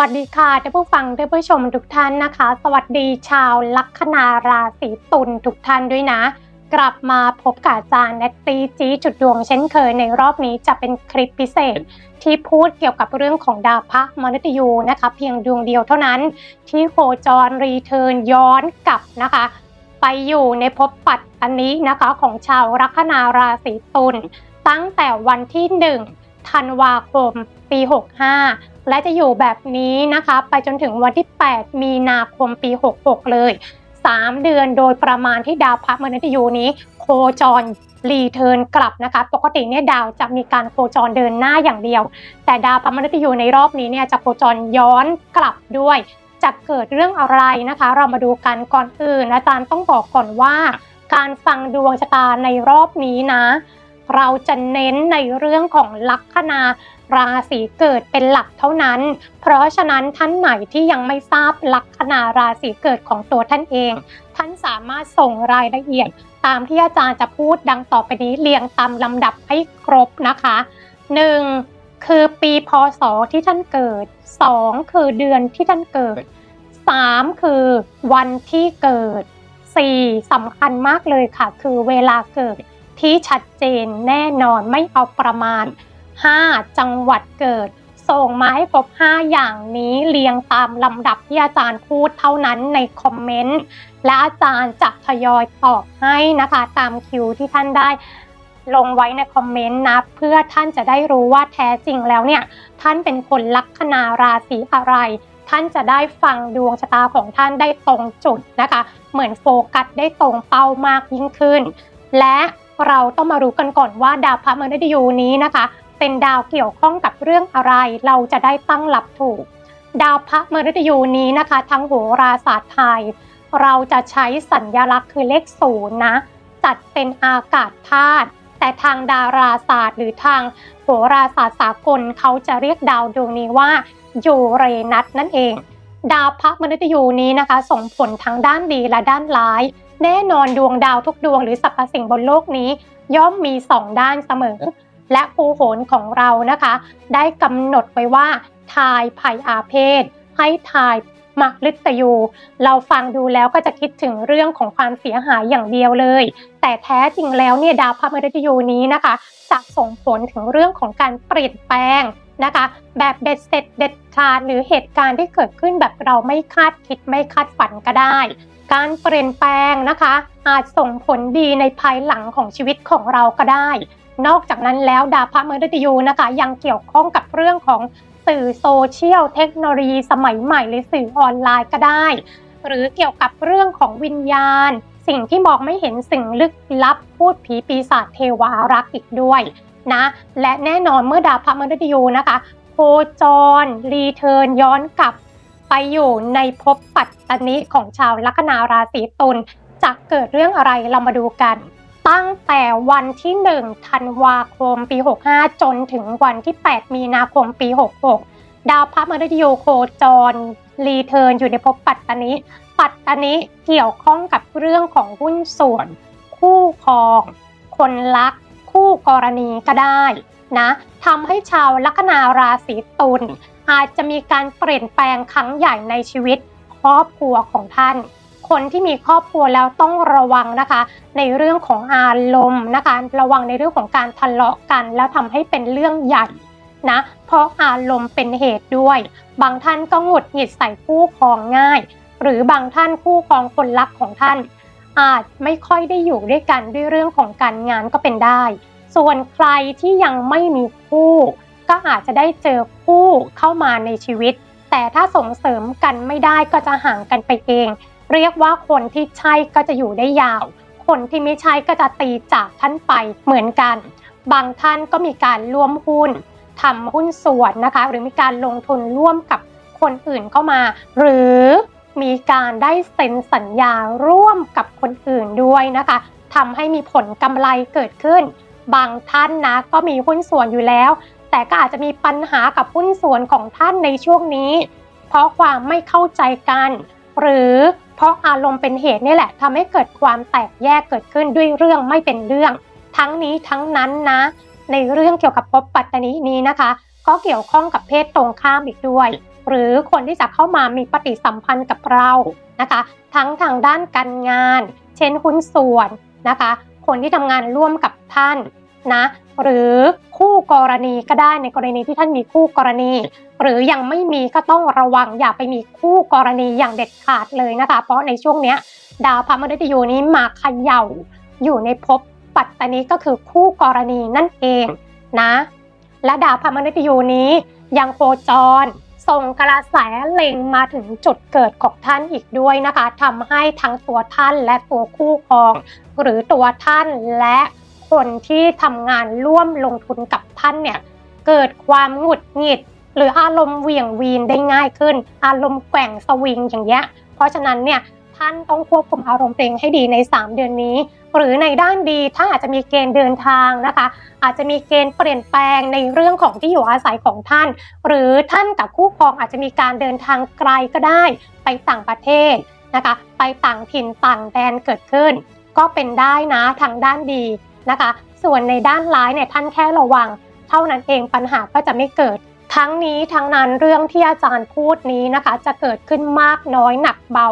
วัสดีค่ะท่านผู้ฟังท่านผู้ชมทุกท่านนะคะ สวัสดีชาวลัคนาราศีตุลทุกท่านด้วยนะ กลับมาพบกับอาจารย์แนตตีจีจุดดวงเช่นเคยในรอบนี้จะเป็นคลิปพิเศษ ที่พูดเกี่ยวกับเรื่องของดาวพระมฤตยูนะคะ เพียงดวงเดียวเท่านั้น ที่โคจรรีเทิร์นย้อนกลับนะคะ ไปอยู่ในภพปัตตานีนะคะของชาวลัคนาราศีตุลตั้งแต่วันที่ 1 ธันวาคม ปี 65 และจะอยู่แบบนี้นะคะ ไปจนถึงวันที่ 8 มีนาคมปี 66 เลย 3 เดือนโดยประมาณที่ดาวพระมฤตยูนี้ โคจรรีเทิร์นกลับนะคะ ปกติเนี่ยดาวจะมีการโคจรเดินหน้าอย่างเดียว แต่ดาวพระมฤตยูในรอบนี้เนี่ยจะโคจรย้อนกลับด้วยจะเกิดเรื่องอะไรนะคะ เรามาดูกันก่อนอื่นอาจารย์ต้องบอกก่อนว่า การฟังดวงชะตาในรอบนี้นะ เราจะเน้นในเรื่องของลัคนาราศีเกิดเป็นหลักเท่านั้น เพราะฉะนั้นท่านไหนที่ยังไม่ทราบลัคนาราศีเกิดของตัวท่านเอง ท่านสามารถส่งรายละเอียด ตามที่อาจารย์จะพูดดังต่อไปนี้เรียงตามลำดับให้ครบนะคะ 1. คือปีพศที่ท่านเกิด 2. คือเดือนที่ท่านเกิด 3. คือวันที่เกิด 4. สำคัญมากเลยค่ะ คือเวลาเกิด ที่ชัดเจนแน่นอนไม่เอาประมาณ 5 จังหวัดเกิด ส่งมาให้ครบ 5 อย่างนี้เรียงตามลำดับที่อาจารย์พูดเท่านั้นในคอมเมนต์และอาจารย์จะทยอยตอบให้นะคะ ตามคิวที่ท่านได้ลงไว้ในคอมเมนต์นะ เพื่อท่านจะได้รู้ว่าแท้จริงแล้วเนี่ย ท่านเป็นคนลัคนาราศีอะไร ท่านจะได้ฟังดวงชะตาของท่านได้ตรงจุดนะคะ เหมือนโฟกัสได้ตรงเป้ามากยิ่งขึ้น และ เราต้องมารู้กันก่อนว่าดาวพระมฤตยูนี้นะคะ เป็นดาวเกี่ยวข้องกับเรื่องอะไร เราจะได้ตั้งหลับถูก ดาวพระมฤตยูนี้นะคะ ทั้งโหราศาสตร์ไทย เราจะใช้สัญญลักษณ์คือเลขศูนย์นะ จัดเป็นอากาศธาตุแต่ทางดาราศาสตร์ หรือทางโหราศาสตร์สากลเขาจะเรียกดาวดวงนี้ว่ายูเรนัสนั่นเอง ดาวพระมฤตยูนี้นะคะ ส่งผลทั้งด้านดีและด้านร้าย แน่นอนดวงดาวทุกดวงหรือสรรพสิ่งบนโลกนี้ ย่อมมีสองด้านเสมอ และภูโหนของเรานะคะ ได้กำหนดไว้ว่า ทายภัยอาเพศ ให้ทายมักฤตยู เราฟังดูแล้วก็จะคิดถึงเรื่องของความเสียหายอย่างเดียวเลย แต่แท้จริงแล้วเนี่ยดาวพระมฤตยูนี้นะคะจะส่งผลถึงเรื่องของการเปลี่ยนแปลงนะคะ แบบเด็ดเสร็จเด็ดขาดหรือเหตุการณ์ที่เกิดขึ้นแบบเราไม่คาดคิดไม่คาดฝันก็ได้ การเปลี่ยนแปลงนะคะ อาจส่งผลดีในภายหลังของชีวิตของเราก็ได้ นอกจากนั้นแล้วดาวพระมฤตยูนะคะ ยังเกี่ยวข้องกับเรื่องของสื่อโซเชียลเทคโนโลยีสมัยใหม่หรือสื่อออนไลน์ก็ได้ หรือเกี่ยวกับเรื่องของวิญญาณ สิ่งที่มองไม่เห็นสิ่งลึกลับพูดผีปีศาจเทวารักษ์อีกด้วยนะและแน่นอนเมื่อดาวพระมฤตยูนะคะโคจรรีเทิร์นย้อนกลับ ไปอยู่ในภพปัตตานิของชาวลัคนาราศีตุลจะเกิดเรื่องอะไรเรามาดูกัน ตั้งแต่วันที่1ธันวาคมปี 65 จนถึงวันที่ 8 มีนาคมปี 66 ดาวพระมฤตยูโคจร รีเทิร์นอยู่ในภพปัตตานิปัตตานิเกี่ยวข้องกับเรื่องของหุ้นส่วน คู่ครอง คนรัก คู่กรณีก็ได้นะทำให้ชาวลัคนาราศีตุล อาจจะมีการเปลี่ยนแปลงครั้งใหญ่ในชีวิตครอบครัวของท่าน คนที่มีครอบครัวแล้วต้องระวังนะคะ ในเรื่องของอารมณ์นะคะ ระวังในเรื่องของการทะเลาะกัน แล้วทำให้เป็นเรื่องใหญ่นะ เพราะอารมณ์เป็นเหตุด้วย บางท่านก็หงุดหงิดใส่คู่ครองง่าย หรือบางท่านคู่ครองคนรักของท่าน อาจไม่ค่อยได้อยู่ด้วยกันด้วยเรื่องของการงานก็เป็นได้ ส่วนใครที่ยังไม่มีคู่ ก็อาจจะได้เจอคู่เข้ามาในชีวิต แต่ถ้าส่งเสริมกันไม่ได้ก็จะห่างกันไปเอง เรียกว่าคนที่ใช่ก็จะอยู่ได้ยาว คนที่ไม่ใช่ก็จะตีจากท่านไปเหมือนกัน บางท่านก็มีการร่วมหุ้นทำหุ้นส่วนนะคะ หรือมีการลงทุนร่วมกับคนอื่นเข้ามา หรือมีการได้เซ็นสัญญาร่วมกับคนอื่นด้วยนะคะทำให้มีผลกำไรเกิดขึ้น บางท่านนะก็มีหุ้นส่วนอยู่แล้ว แต่ก็อาจจะมีปัญหากับหุ้นส่วนของท่านในช่วงนี้ เพราะความไม่เข้าใจกัน หรือเพราะอารมณ์เป็นเหตุนี่แหละทำให้เกิดความแตกแยกเกิดขึ้นด้วยเรื่องไม่เป็นเรื่อง ทั้งนี้ทั้งนั้นนะ ในเรื่องเกี่ยวกับภพปัตตานีนี้นะคะ ก็เกี่ยวข้องกับเพศตรงข้ามอีกด้วย หรือคนที่จะเข้ามามีปฏิสัมพันธ์กับเรานะคะ ทั้งทางด้านการงาน เช่นหุ้นส่วนนะคะ คนที่ทำงานร่วมกับท่านนะ หรือ กรณีก็ได้ในกรณีที่ท่านมีคู่กรณี หรือยังไม่มีก็ต้องระวังอย่าไปมีคู่กรณีอย่างเด็ดขาดเลยนะคะ เพราะในช่วงเนี้ยดาวพระมฤตยูนี้มาเขย่าอยู่ในภพปัตตานีก็คือคู่กรณีนั่นเองนะ และดาวพระมฤตยูนี้ยังโคจรส่งกระแสเล็งมาถึงจุดเกิดของท่านอีกด้วยนะคะทำให้ทั้งตัวท่านและตัวคู่ครอง หรือตัวท่านและ คนที่ทำงานร่วมลงทุนกับท่านเนี่ยเกิดความหงุดหงิด หรืออารมณ์เหวี่ยงวีนได้ง่ายขึ้น อารมณ์แกว่งสวิงอย่างเงี้ยเพราะฉะนั้นเนี่ยท่านต้องควบคุมอารมณ์ตัวเองให้ดีใน 3 เดือนนี้ หรือในด้านดีท่านอาจจะมีเกณฑ์เดินทางนะคะ อาจจะมีเกณฑ์เปลี่ยนแปลงในเรื่องของที่อยู่อาศัยของท่าน หรือท่านกับคู่ครองอาจจะมีการเดินทางไกลก็ได้ ไปต่างประเทศนะคะ ไปต่างถิ่นต่างแดนเกิดขึ้น ก็เป็นได้นะทางด้านดี นะคะ ส่วนในด้านร้ายเนี่ยท่านแค่ระวัง เท่านั้นเองปัญหาก็จะไม่เกิด ทั้งนี้ทั้งนั้นเรื่องที่อาจารย์พูดนี้นะคะ จะเกิดขึ้นมากน้อยหนักเบา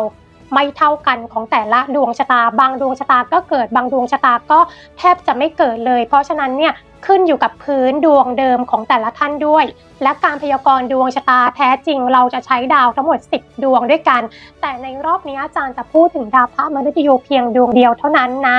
ไม่เท่ากันของแต่ละดวงชะตา บางดวงชะตาก็เกิดบางดวงชะตาก็แทบจะไม่เกิดเลย เพราะฉะนั้นเนี่ยขึ้นอยู่กับพื้นดวงเดิมของแต่ละท่านด้วย และการพยากรณ์ดวงชะตาแท้จริง เราจะใช้ดาวทั้งหมด 10 ดวงด้วยกัน แต่ในรอบนี้อาจารย์จะพูดถึงดาวพระมฤตยูเพียงดวงเดียวเท่านั้นนะ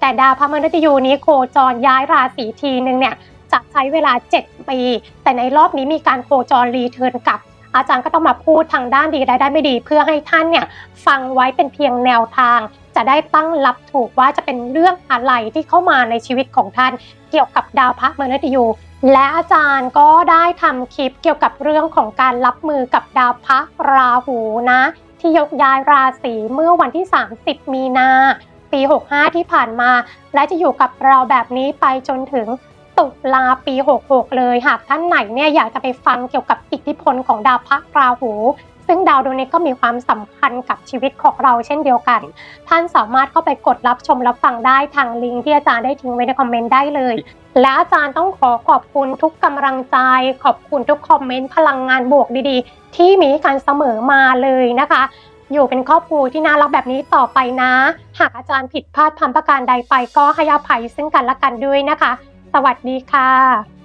แต่ดาวพระมฤตยูนี้โคจรย้ายราศีทีนึงเนี่ยจะใช้เวลา 7 ปี แต่ในรอบนี้มีการโคจรรีเทิร์นกลับ อาจารย์ก็ต้องมาพูดทางด้านดีและด้านไม่ดี เพื่อให้ท่านเนี่ยฟังไว้เป็นเพียงแนวทาง จะได้ตั้งรับถูกว่าจะเป็นเรื่องอะไรที่เข้ามาในชีวิตของท่าน เกี่ยวกับดาวพระมฤตยูและอาจารย์ก็ได้ทำคลิปเกี่ยวกับเรื่องของการรับมือกับดาวพระราหูนะ ที่ยกย้ายราศีเมื่อวันที่ 30 มีนา ปี 65 ที่ผ่านมา และจะอยู่กับเราแบบนี้ไปจนถึงตุลาปี 66 เลย หากท่านไหนเนี่ยอยากจะไปฟังเกี่ยวกับอิทธิพลของดาวพระราหู ซึ่งดาวดวงนี้ก็มีความสำคัญกับชีวิตของเราเช่นเดียวกัน ท่านสามารถเข้าไปกดรับชมรับฟังได้ทางลิงก์ที่อาจารย์ได้ทิ้งไว้ในคอมเมนต์ได้เลย และอาจารย์ต้องขอขอบคุณทุกกำลังใจ ขอบคุณทุกคอมเมนต์พลังงานบวกดีๆ ที่มีการเสมอมาเลยนะคะ อยู่เป็นครอบครัวที่น่ารักแบบนี้ต่อไปนะ หากอาจารย์ผิดพลาดพันประการใดไปก็ให้อภัยซึ่งกันและกันด้วยนะคะ สวัสดีค่ะ